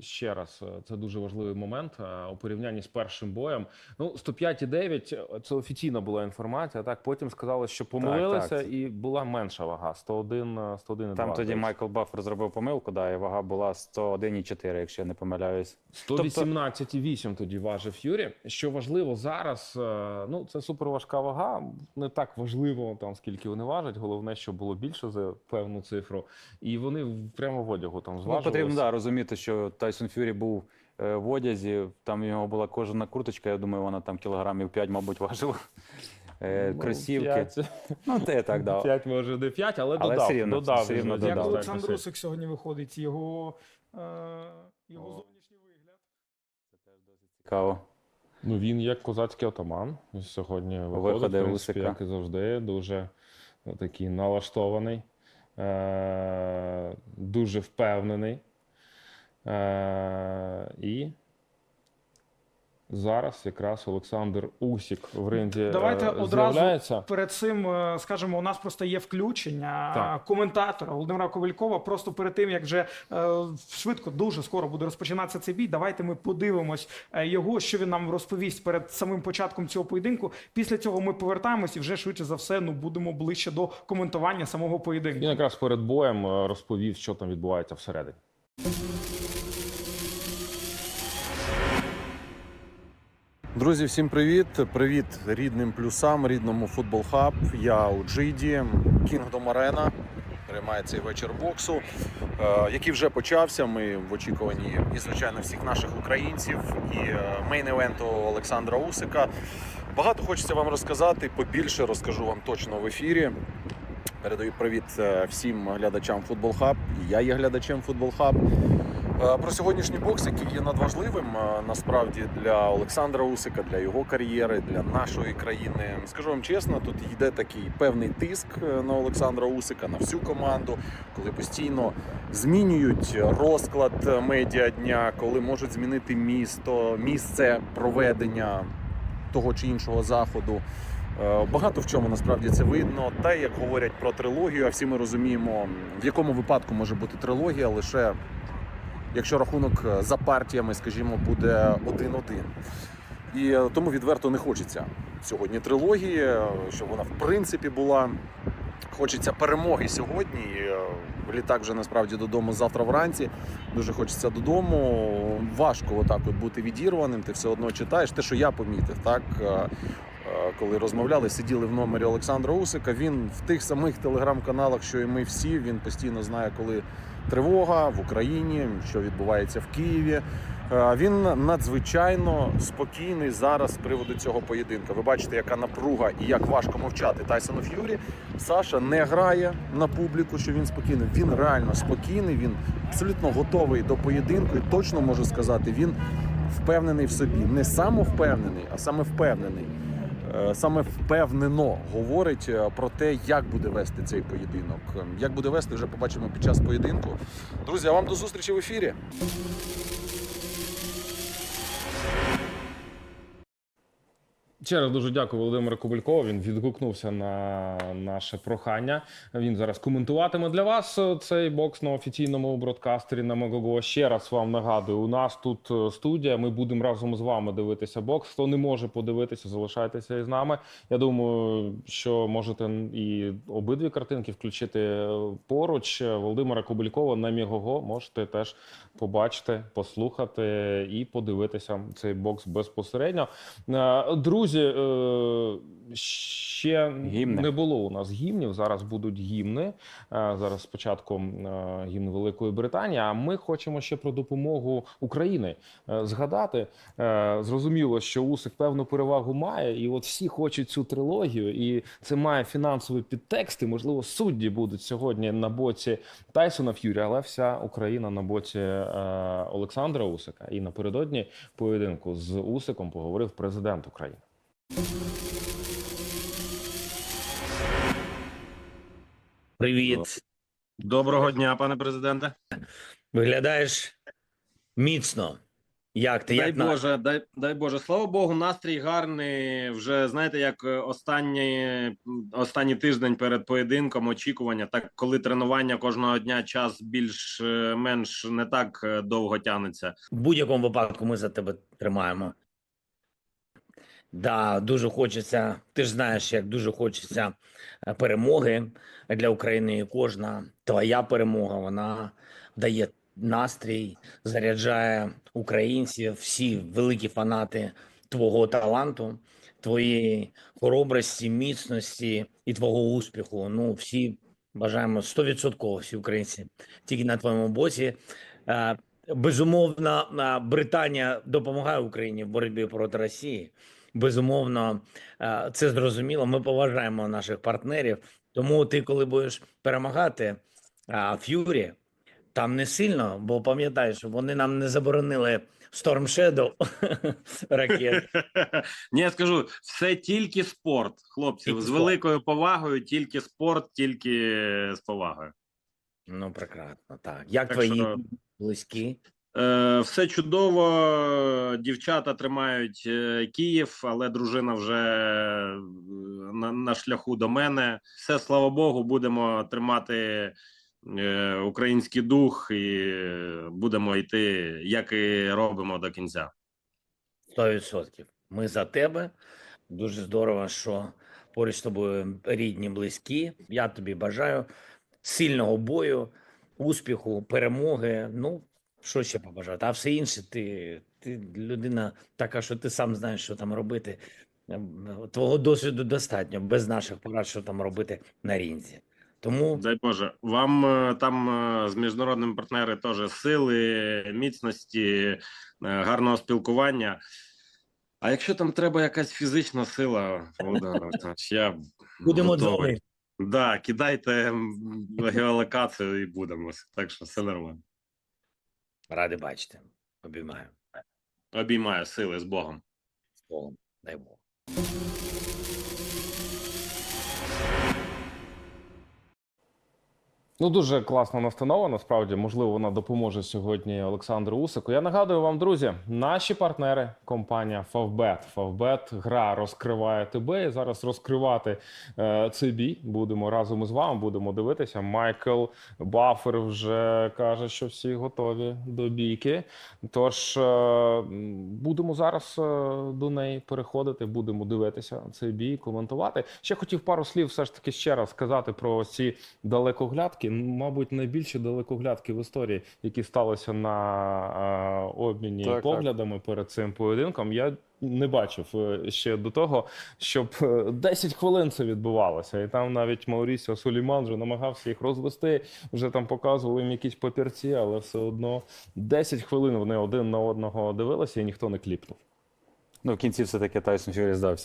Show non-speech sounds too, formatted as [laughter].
ще раз, е, це дуже важливий момент е, у порівнянні з першим боєм. Ну, 105,9 – це офіційна була інформація. Так, потім сказали, що помилилися, так. і була менша вага 101, е, 101,2. Там тоді. Майкл Баффер зробив помилку, да, і вага була 101,4, якщо я не помиляюсь. Тобто 118,8 тоді важив Юрі. Що важливо зараз, е, ну це суперважка вага. Не так важливо там скільки вони важать. Головне, щоб було більше за певну цифру. І вони прямо в одягу там Ну, потрібно да, розуміти, що Тайсон Фюрі був е, в одязі, там у нього була кожана курточка, я думаю, вона там кілограмів 5, мабуть, важила. Е, Ну, кросівки. Ну, те так, да. 5 може не 5, але, Але додав. все рівно, додав все рівно додав. Як Олександр красиво. Усик сьогодні виходить, його, е, його О. зовнішній вигляд. Цікаво. Ну він як козацький отаман. Сьогодні виходить, Виходи в принципі, як і завжди, дуже е, такий налаштований, е- дуже впевнений. Е- і зараз якраз Олександр Усік в Давайте е, одразу перед цим е, скажемо, у нас просто є включення Так. коментатора Володимира Ковалькова. Просто перед тим як вже е, швидко, дуже скоро буде розпочинатися цей бій. Давайте ми подивимось його, що він нам розповість перед самим початком цього поєдинку. Після цього ми повертаємось і вже швидше за все ну будемо ближче до коментування самого поєдинку. Він якраз перед боєм розповів, що там відбувається всередині. Друзі, всім привіт! Привіт рідним плюсам, рідному футбол хаб. Я у Джиді, Kingdom Arena. Тримає цей вечір боксу, е, який вже почався. Ми в очікуванні і, звичайно, всіх наших українців і мейн-евенту Олександра Усика. Багато хочеться вам розказати. Побільше розкажу вам точно в ефірі. Передаю привіт е, всім глядачам Футбол Хаб. Я є глядачем Футбол Хаб. Е, Про сьогоднішній бокс, який є надважливим е, насправді для Олександра Усика, для його кар'єри, для нашої країни. Скажу вам чесно, тут йде такий певний тиск е, на Олександра Усика, на всю команду, коли постійно змінюють розклад медіа дня, коли можуть змінити місто, місце проведення того чи іншого заходу. Багато в чому насправді це видно. Та як говорять про трилогію, а всі ми розуміємо, в якому випадку може бути трилогія лише якщо рахунок е, за партіями, скажімо, буде 1-1. І е, тому відверто не хочеться сьогодні трилогії, е, щоб вона в принципі була. Хочеться перемоги сьогодні. Літак вже насправді додому завтра вранці. Дуже хочеться додому. Важко отак от бути відірваним. Ти все одно читаєш. Те, що я помітив, так коли розмовляли, сиділи в номері Олександра Усика. Він в тих самих телеграм-каналах, що і ми всі. Він постійно знає, коли тривога в Україні, що відбувається в Києві. Е, Він надзвичайно спокійний зараз з приводу цього поєдинка. Ви бачите, яка напруга і як важко мовчати Тайсону Ф'юрі. Саша не грає на публіку, що він спокійний. Він реально спокійний. Він абсолютно готовий до поєдинку. І точно можу сказати, він впевнений в собі. Не самовпевнений, а саме впевнений. Е, Саме впевнено говорить е, про те, як буде вести цей поєдинок. Як буде вести, вже побачимо під час поєдинку. Друзі, а вам до зустрічі в ефірі. Ще раз дуже дякую Володимиру Кобелькову. Він відгукнувся на наше прохання. Він зараз коментуватиме для вас е, цей бокс на офіційному бродкастері на Мегого. Ще раз вам нагадую, у нас тут е, студія. Ми будемо разом з вами дивитися бокс. Хто не може подивитися, залишайтеся із нами. Я думаю, що можете і обидві картинки включити е, поруч. Володимира Кобелькова на Мігого можете теж побачити, послухати і подивитися цей бокс безпосередньо. Е, Друзі, е, ще Гімни. не було у нас гімнів. Зараз будуть гімни. Е, Зараз спочатку е, гімн Великої Британії. А ми хочемо ще про допомогу України згадати. Зрозуміло, що Усик певну перевагу має, і от всі хочуть цю трилогію, і це має фінансові підтексти. Можливо, судді будуть сьогодні на боці Тайсона Ф'юрі, але вся Україна на боці Олександра Усика. І напередодні поєдинку з Усиком поговорив президент України. Привіт. Доброго дня, пане президенте. Виглядаєш міцно. Як ти? Дай Як на... Боже, дай, дай Боже, слава Богу, настрій гарний. Вже знаєте, як е, останній, останній тиждень перед поєдинком, очікування, так коли тренування кожного дня час більш-менш не так е, довго тягнеться. В будь-якому випадку ми за тебе тримаємо. Да, дуже хочеться. Ти ж знаєш, як дуже хочеться е, перемоги для України. І кожна твоя перемога вона дає настрій, заряджає українців, всі великі фанати твого таланту, твоєї хоробрості, міцності і твого успіху. Ну, всі бажаємо 100% всі українці тільки на твоєму боці. Е, Безумовно, е, Британія допомагає Україні в боротьбі проти Росії. Безумовно, е, це зрозуміло. Ми поважаємо наших партнерів. Тому ти, коли будеш перемагати а, Ф'юрі, там не сильно, бо пам'ятаєш, вони нам не заборонили Storm Shadow [laughs] ракет. [laughs] Ні, я скажу, все тільки спорт, хлопці. З великою повагою, тільки спорт, тільки з повагою. Ну, прекрасно, так. Як Так твої що- близькі? Е, все чудово. Дівчата тримають е, Київ, але дружина вже е, на, на шляху до мене. Все, слава Богу, будемо тримати український дух і будемо йти, як і робимо до кінця. 100%. Ми за тебе. Дуже здорово, що поруч з тобою рідні, близькі. Я тобі бажаю сильного бою, успіху, перемоги. Ну, що ще побажати? А все інше, ти, ти людина така, що ти сам знаєш, що там робити. Ем, Твого досвіду достатньо, без наших порад, що там робити на рінзі. Тому Дай Боже, вам е, там е, з міжнародними партнерами теж сили, міцності, е, гарного спілкування. А якщо там треба якась фізична сила, я будемо готовий. дзвонити. Да, кидайте геолокацію і будемо. Так що все нормально. Ради бачити. Обіймаю. Обіймаю сили з Богом. З Богом. Дай Бог. Ну, дуже класна настанова. Насправді, можливо, вона допоможе сьогодні Олександру Усику. Я нагадую вам, друзі, наші партнери, компанія Favbet. Favbet гра розкриває тебе. І зараз розкривати е, цей бій будемо разом із вами. Будемо дивитися. Майкл Баффер вже каже, що всі готові до бійки. Тож е, будемо зараз е, до неї переходити. Будемо дивитися цей бій, коментувати. Ще хотів пару слів, все ж таки ще раз сказати про ці далекоглядки. Мабуть, найбільші далекоглядки в історії, які сталися на е, обміні Так, так. поглядами перед цим поєдинком. Я не бачив е, ще до того, щоб е, 10 хвилин це відбувалося. І там навіть Маурісіо Суліман вже намагався їх розвести. Вже там показували їм якісь папірці, але все одно 10 хвилин вони один на одного дивилися, і ніхто не кліпнув. Ну, в кінці все-таки Тайсон Фюрі здався.